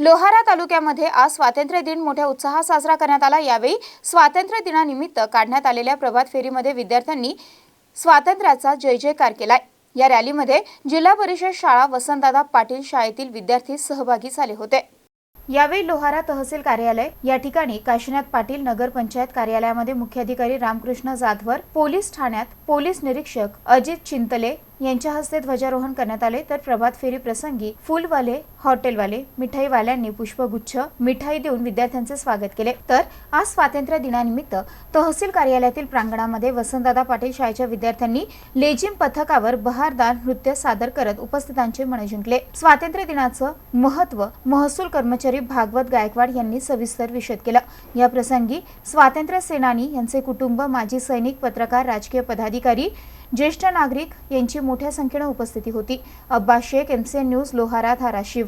लोहारा तालुक्यामध्ये आज स्वातंत्र्य दिन मोठ्या उत्साहात साजरा करण्यात आला. यावेळी स्वातंत्र्य दिनानिमित्त काढण्यात आलेल्या प्रभात फेरीमध्ये विद्यार्थ्यांनी स्वातंत्र्याचा जय जयकार केला. या रॅलीमध्ये जिल्हा परिषद शाळा वसंतदादा पाटील शाळेतील विद्यार्थी सहभागी झाले होते. यावेळी लोहारा तहसील कार्यालय या ठिकाणी काशीनाथ पाटील नगर पंचायत कार्यालयामध्ये मुख्याधिकारी रामकृष्ण जाधवर पोलीस ठाण्यात पोलीस निरीक्षक अजित चिंतले यांच्या हस्ते ध्वजारोहण करण्यात आले. तर प्रभात फेरी प्रसंगी फुलवाले हॉटेलवाले मिठाईवाल्यांनी पुष्पगुच्छ मिठाई देऊन विद्यार्थ्यांचे स्वागत केले. तर आज स्वातंत्र्य दिनानिमित्त तहसील कार्यालयातील प्रांगणामध्ये वसंतदादा पाटील शाळेच्या विद्यार्थ्यांनी लेझिम पथकावर बहारदार नृत्य सादर करत उपस्थितांचे मन जिंकले. स्वातंत्र्य दिनाचं महत्त्व महसूल कर्मचारी भागवत गायकवाड यांनी सविस्तर विषद केलं. या प्रसंगी स्वातंत्र्य सेनानी यांचे कुटुंब माजी सैनिक पत्रकार राजकीय पदाधिकारी ज्येष्ठ नागरिक यांची मोठ्या संख्येनं उपस्थिती होती. Abbas Shaikh MCN news Lohara Dharashiv.